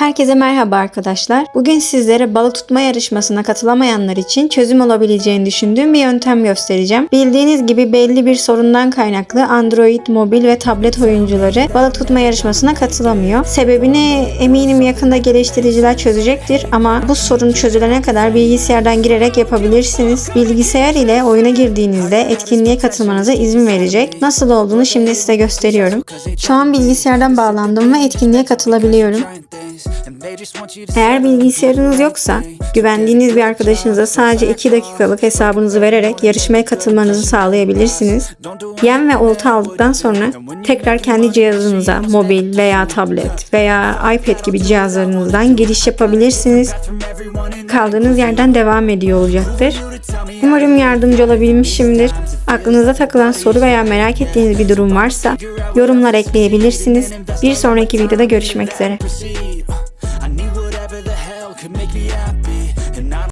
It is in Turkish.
Herkese merhaba arkadaşlar. Bugün sizlere balık tutma yarışmasına katılamayanlar için çözüm olabileceğini düşündüğüm bir yöntem göstereceğim. Bildiğiniz gibi belli bir sorundan kaynaklı Android, mobil ve tablet oyuncuları balık tutma yarışmasına katılamıyor. Sebebini eminim yakında geliştiriciler çözecektir ama bu sorun çözülene kadar bilgisayardan girerek yapabilirsiniz. Bilgisayar ile oyuna girdiğinizde etkinliğe katılmanıza izin verecek. Nasıl olduğunu şimdi size gösteriyorum. Şu an bilgisayardan bağlandım ve etkinliğe katılabiliyorum. Eğer bilgisayarınız yoksa güvendiğiniz bir arkadaşınıza sadece 2 dakikalık hesabınızı vererek yarışmaya katılmanızı sağlayabilirsiniz. Yem ve olta aldıktan sonra tekrar kendi cihazınıza mobil veya tablet veya iPad gibi cihazlarınızdan giriş yapabilirsiniz. Kaldığınız yerden devam ediyor olacaktır. Umarım yardımcı olabilmişimdir. Aklınıza takılan soru veya merak ettiğiniz bir durum varsa yorumlar ekleyebilirsiniz. Bir sonraki videoda görüşmek üzere. Hell could make me happy. And I